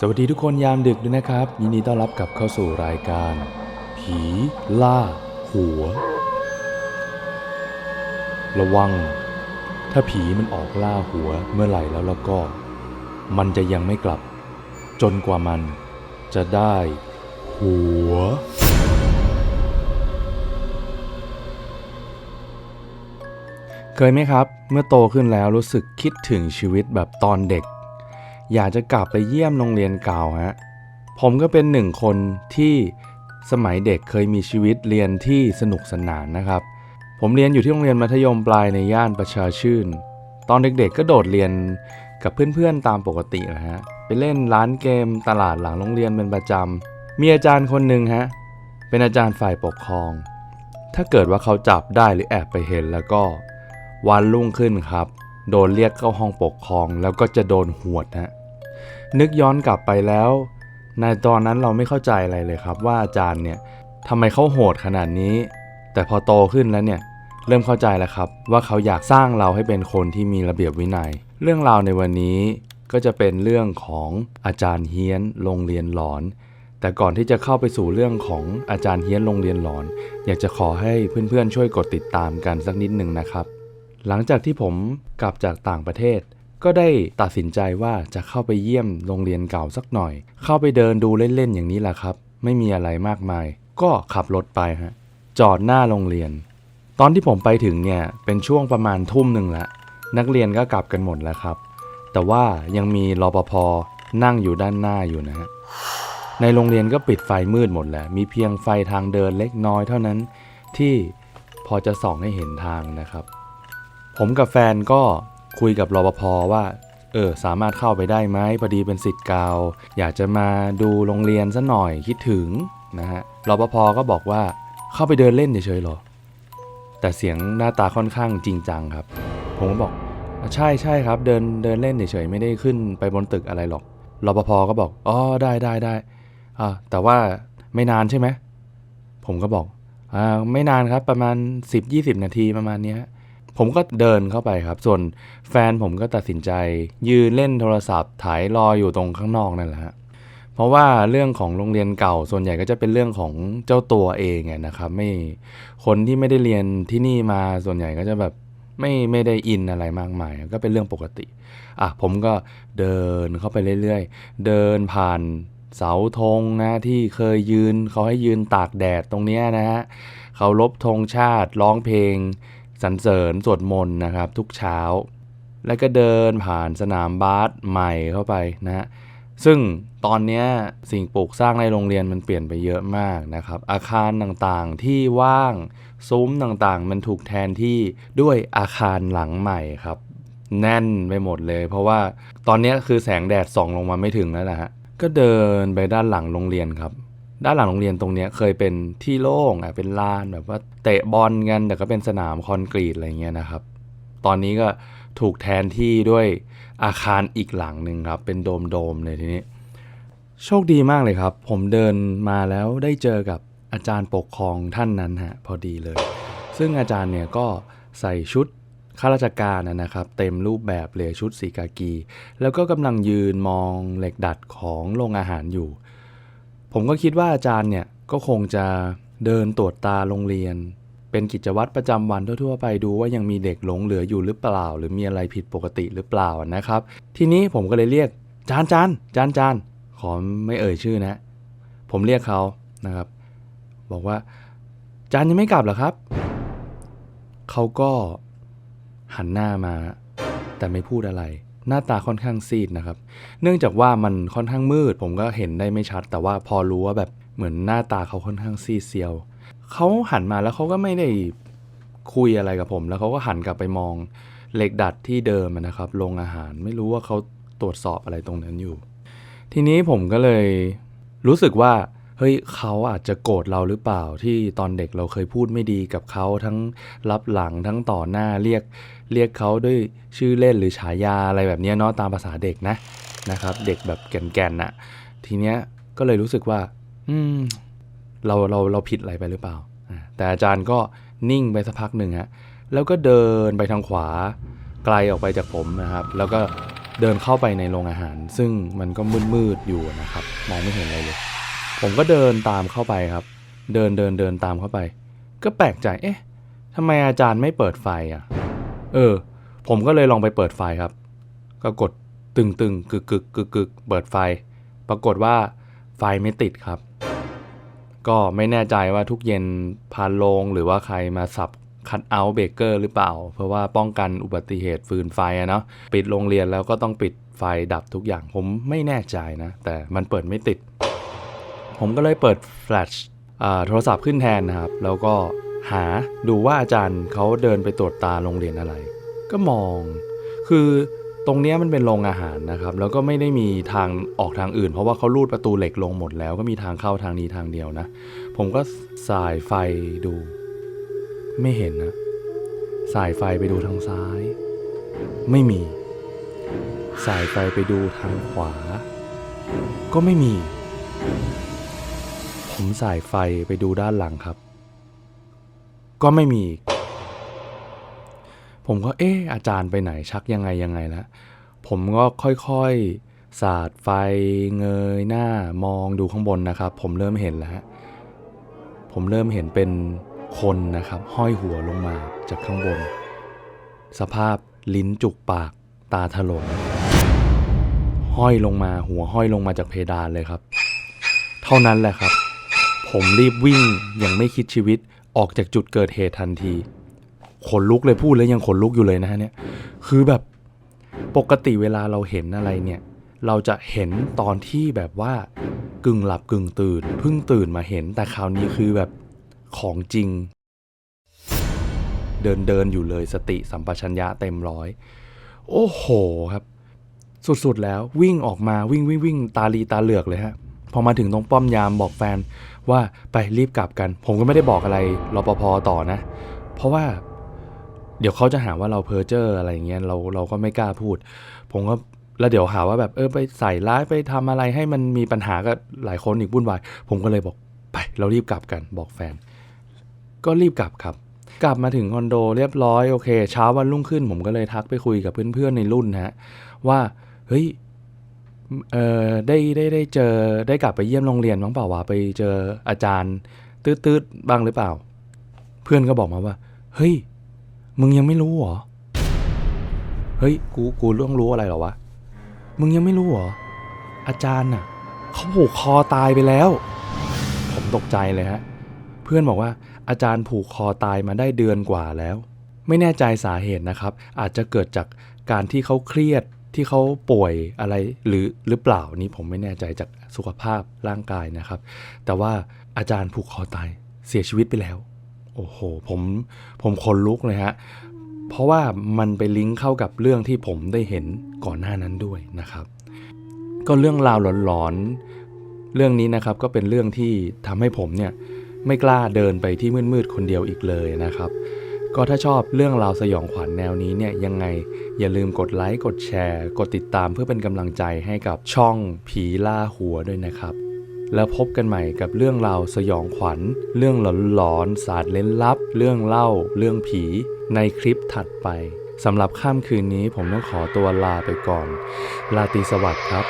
สวัสดีทุกคนยามดึกด้วยนะครับ ยินดีต้อนรับกลับเข้าสู่รายการ ผีล่า หัว ระวัง ถ้าผีมันออกล่าหัวเมื่อไหร่แล้วแล้วก็ มันจะยังไม่กลับ จนกว่ามันจะได้ หัว เคยไหมครับ เมื่อโตขึ้นแล้วรู้สึกคิดถึงชีวิตแบบตอนเด็ก อยากจะกลับไปเยี่ยมโรงเรียนเก่าฮะผมก็เป็นหนึ่งคนที่สมัยเด็กเคยมีชีวิตเรียนที่สนุกสนานนะครับ ผมเรียนอยู่ที่โรงเรียนมัธยมปลายในย่านประชาชื่น ตอนเด็กๆก็โดดเรียนกับเพื่อนๆตามปกตินะฮะไปเล่นร้านเกมตลาดหลังโรงเรียนเป็นประจำมีอาจารย์คนหนึ่งฮะเป็นอาจารย์ฝ่ายปกครอง ถ้าเกิดว่าเขาจับได้หรือแอบไปเห็นแล้วก็วันรุ่งขึ้นครับ โดนเรียกเข้าห้องปกครองแล้วก็จะโดนหวดฮะนึกย้อนกลับไปแล้ว ในตอนนั้นเราไม่เข้าใจอะไรเลยครับ ว่าอาจารย์เนี่ยทำไมเขาโหดขนาดนี้ แต่พอโตขึ้นแล้วเนี่ยเริ่มเข้าใจแล้วครับ ว่าเขาอยากสร้างเราให้เป็นคนที่มีระเบียบวินัย เรื่องราวในวันนี้ก็จะเป็นเรื่องของอาจารย์เฮี้ยนโรงเรียนหลอน แต่ก่อนที่จะเข้าไปสู่เรื่องของอาจารย์เฮี้ยนโรงเรียนหลอน อยากจะขอให้เพื่อนๆช่วยกดติดตามกันสักนิดหนึ่งนะครับ หลังจากที่ผมกลับจากต่างประเทศ ก็ได้ตัดสินใจว่าจะเข้าไปเยี่ยมโรงเรียนเก่าสักหน่อย เข้าไปเดินดูเล่นๆอย่างนี้แหละครับ ไม่มีอะไรมากมาย ก็ขับรถไปฮะจอดหน้าโรงเรียน ตอนที่ผมไปถึงเนี่ยเป็นช่วงประมาณทุ่มหนึ่งละนักเรียนก็กลับกันหมดแล้วครับ แต่ว่ายังมีรปภนั่งอยู่ด้านหน้าอยู่นะฮะในโรงเรียนก็ปิดไฟมืดหมดแล้วมีเพียงไฟทางเดินเล็กน้อยเท่านั้นที่พอจะส่องให้เห็นทางนะครับ ผมกับแฟนก็คุยกับรปภว่าเออสามารถเข้าไปได้ไหมพอดีเป็นสิทธิ์เก่าอยากจะมาดูโรงเรียนซะหน่อยคิดถึงนะฮะรปภก็บอกว่าเข้าไปเดินเล่นเฉยๆหรอ แต่เสียงหน้าตาค่อนข้างจริงจังครับ ผมก็บอกใช่ใช่ครับ เดินเดินเล่นเฉยๆไม่ได้ขึ้นไปบนตึกอะไรหรอกรปภก็บอกอ๋อได้ได้ได้อ่าแต่ว่าไม่นานใช่ไหมผมก็บอกอ่าไม่นานครับประมาณ 10-20 นาทีประมาณเนี้ย ผมก็เดินเข้าไปครับ ส่วนแฟนผมก็ตัดสินใจ ยืนเล่นโทรศัพท์ถ่ายรออยู่ตรงข้างนอกนั่นแหละฮะเพราะว่าเรื่องของโรงเรียนเก่าส่วนใหญ่ก็จะเป็นเรื่องของเจ้าตัวเองอะนะครับ ไม่คนที่ไม่ได้เรียนที่นี่มาส่วนใหญ่ก็จะแบบไม่ไม่ได้อินอะไรมากมาย ก็เป็นเรื่องปกติ อะผมก็เดินเข้าไปเรื่อยๆ เดินผ่านเสาธงนะที่เคยยืนเขาให้ยืนตากแดดตรงเนี้ยนะฮะเขารบธงชาติร้องเพลง สรรเสริญสวดมนต์นะครับ ทุกเช้า แล้วก็เดินผ่านสนามบาสใหม่เข้าไปนะฮะซึ่งตอนนี้สิ่งปลูกสร้างในโรงเรียนมันเปลี่ยนไปเยอะมากนะครับ อาคารต่างๆที่ว่างซุ้มต่างๆ มันถูกแทนที่ด้วยอาคารหลังใหม่ครับ แน่นไปหมดเลย เพราะว่าตอนนี้คือแสงแดดส่องลงมาไม่ถึงแล้วนะฮะก็เดินไปด้านหลังโรงเรียนครับ ด้านหลังโรงเรียนตรงเนี้ยเคยเป็นที่โล่งอะเป็นลานแบบว่าเตะบอลกันแต่ก็เป็นสนามคอนกรีตอะไรเงี้ยนะครับ ตอนนี้ก็ถูกแทนที่ด้วยอาคารอีกหลังหนึ่งครับ เป็นโดมโดมๆเลยทีนี้ โชคดีมากเลยครับ ผมเดินมาแล้วได้เจอกับอาจารย์ปกครองท่านนั้นฮะพอดีเลย ซึ่งอาจารย์เนี่ยก็ใส่ชุดข้าราชการนะนะครับเต็มรูปแบบเลยชุดสีกากี แล้วก็กำลังยืนมองเหล็กดัดของโรงอาหารอยู่ ผมก็คิดว่าอาจารย์เนี่ยก็คงจะเดินตรวจตาโรงเรียน เป็นกิจวัตรประจำวันทั่วๆไปดูว่ายังมีเด็กหลงเหลืออยู่หรือเปล่า หรือมีอะไรผิดปกติหรือเปล่านะครับ ทีนี้ผมก็เลยเรียกจานจานจานจานขอไม่เอ่ยชื่อนะ ผมเรียกเขานะครับ บอกว่า จานยังไม่กลับเหรอครับ เขาก็หันหน้ามา แต่ไม่พูดอะไร หน้าตาค่อนข้างซีดนะครับ เนื่องจากว่ามันค่อนข้างมืด ผมก็เห็นได้ไม่ชัด แต่ว่าพอรู้ว่าแบบเหมือนหน้าตาเขาค่อนข้างซีดเซียว เขาหันมาแล้วเขาก็ไม่ได้คุยอะไรกับผม แล้วเขาก็หันกลับไปมองเหล็กดัดที่เดิมนะครับโรงอาหารไม่รู้ว่าเขาตรวจสอบอะไรตรงนั้นอยู่ ทีนี้ผมก็เลยรู้สึกว่า เฮ้ยเขาอาจจะโกรธเราหรือเปล่าที่ตอนเด็กเราเคยพูดไม่ดีกับเขาทั้งรับหลังทั้งต่อหน้าเรียกเรียกเขาด้วยชื่อเล่นหรือฉายาอะไรแบบนี้เนาะตามภาษาเด็กนะนะครับ เด็กแบบแก่นๆน่ะ ทีเนี้ยก็เลยรู้สึกว่า อืมเราเราเราผิดอะไรไปหรือเปล่าอ่าแต่อาจารย์ก็นิ่งไปสักพักหนึ่งฮะแล้วก็เดินไปทางขวาไกลออกไปจากผมนะครับ แล้วก็เดินเข้าไปในโรงอาหาร ซึ่งมันก็มืดๆอยู่นะครับ มองไม่เห็นอะไรเลย ผมก็เดินตามเข้าไปครับ เดินเดินเดินตามเข้าไป ก็แปลกใจ เอ๊ะทำไมอาจารย์ไม่เปิดไฟอะ เออ ผมก็เลยลองไปเปิดไฟครับ ก็กดตึงตึงกึกกึกกึกกึกเปิดไฟ ปรากฏว่าไฟไม่ติดครับ ก็ไม่แน่ใจว่าทุกเย็นพานโลงหรือว่าใครมาสับคัดเอาท์เบเกอร์หรือเปล่า เพราะว่าป้องกันอุบัติเหตุฟืนไฟอะเนาะปิดโรงเรียนแล้วก็ต้องปิดไฟดับทุกอย่างผมไม่แน่ใจนะ แต่มันเปิดไม่ติด ผมก็เลยเปิดแฟลชโทรศัพท์ขึ้นแทนนะครับ แล้วก็หาดูว่าอาจารย์เขาเดินไปตรวจตาโรงเรียนอะไร ก็มอง คือตรงนี้มันเป็นโรงอาหารนะครับ แล้วก็ไม่ได้มีทางออกทางอื่น เพราะว่าเขาลูดประตูเหล็กลงหมดแล้ว ก็มีทางเข้าทางนี้ทางเดียวนะ ผมก็สายไฟดู ไม่เห็นนะ สายไฟไปดูทางซ้าย ไม่มี สายไฟไปดูทางขวา ก็ไม่มี ผมสายไฟไปดูด้านหลังครับ ก็ไม่มี ผมก็เอ๊ะอาจารย์ไปไหนชักยังไงยังไงล้วผมก็ค่อยๆ สาดไฟเงยหน้ามองดูข้างบนนะครับ ผมเริ่มเห็นแล้วผมเริ่มเห็นเป็นคนนะครับ ห้อยหัวลงมาจากข้างบน สภาพลิ้นจุกปากตาถลนห้อยลงมาหัวห้อยลงมาจากเพดานเลยครับ เท่านั้นแหละครับ ผมรีบวิ่งยังไม่คิดชีวิตออกจากจุดเกิดเหตุทันที ขนลุกเลยพูดแล้วยังขนลุกอยู่เลยนะฮะเนี่ย คือแบบปกติเวลาเราเห็นอะไรเนี่ย เราจะเห็นตอนที่แบบว่ากึ่งหลับกึ่งตื่นเพิ่งตื่นมาเห็นแต่คราวนี้คือแบบของจริง เดินเดินอยู่เลยสติสัมปชัญญะเต็มร้อย โอ้โหครับ สุดๆแล้ววิ่งออกมาวิ่งวิ่งวิ่งตาลีตาเหลือกเลยฮะ พอมาถึงตรงป้อมยามบอกแฟนว่าไปรีบกลับกัน ผมก็ไม่ได้บอกอะไรรปภต่อนะ เพราะว่าเดี๋ยวเขาจะหาว่าเราเพ้อเจ้ออะไรอย่างเงี้ยเราเราก็ไม่กล้าพูด ผมก็แล้วเดี๋ยวหาว่าแบบเออไปใส่ร้ายไปทำอะไรให้มันมีปัญหากับหลายคนอีกวุ่นวาย ผมก็เลยบอกไปเรารีบกลับกันบอกแฟน ก็รีบกลับครับ กลับมาถึงคอนโดเรียบร้อยโอเค เช้าวันรุ่งขึ้น ผมก็เลยทักไปคุยกับเพื่อนๆในรุ่นฮะว่าเฮ้ย เออได้ได้ได้เจอได้กลับไปเยี่ยมโรงเรียนบ้างเปล่าวะไปเจออาจารย์ตืดๆบ้างหรือเปล่า เพื่อนก็บอกมาว่า เฮ้ย มึงยังไม่รู้เหรอ เฮ้ย กูกูต้องรู้อะไรหรอวะ มึงยังไม่รู้เหรอ อาจารย์น่ะเขาผูกคอตายไปแล้ว ผมตกใจเลยฮะ เพื่อนบอกว่า อาจารย์ผูกคอตายมาได้เดือนกว่าแล้ว ไม่แน่ใจสาเหตุนะครับ อาจจะเกิดจากการที่เขาเครียด ที่เขาป่วยอะไรหรือหรือเปล่านี่ผมไม่แน่ใจจากสุขภาพร่างกายนะครับ แต่ว่าอาจารย์ผูกคอตายเสียชีวิตไปแล้ว โอ้โห ผมผมขนลุกเลยฮะเพราะว่ามันไปลิงก์เข้ากับเรื่องที่ผมได้เห็นก่อนหน้านั้นด้วยนะครับ ก็เรื่องราวหลอนๆเรื่องนี้นะครับก็เป็นเรื่องที่ทำให้ผมเนี่ยไม่กล้าเดินไปที่มืดๆคนเดียวอีกเลยนะครับ ก็ถ้าชอบเรื่องราวสยองขวัญแนวนี้เนี่ยยังไงอย่าลืมกดไลค์กดแชร์ กดติดตามเพื่อเป็นกำลังใจให้กับช่องผีล่าหัวด้วยนะครับ แล้วพบกันใหม่กับเรื่องราวสยองขวัญ เรื่องหลอนๆศาสตร์เล้นลับ เรื่องเล่า เรื่องผี ในคลิปถัดไปสำหรับค่ำคืนนี้ผมต้องขอตัวลาไปก่อน ลาตีสวัสดิ์ครับ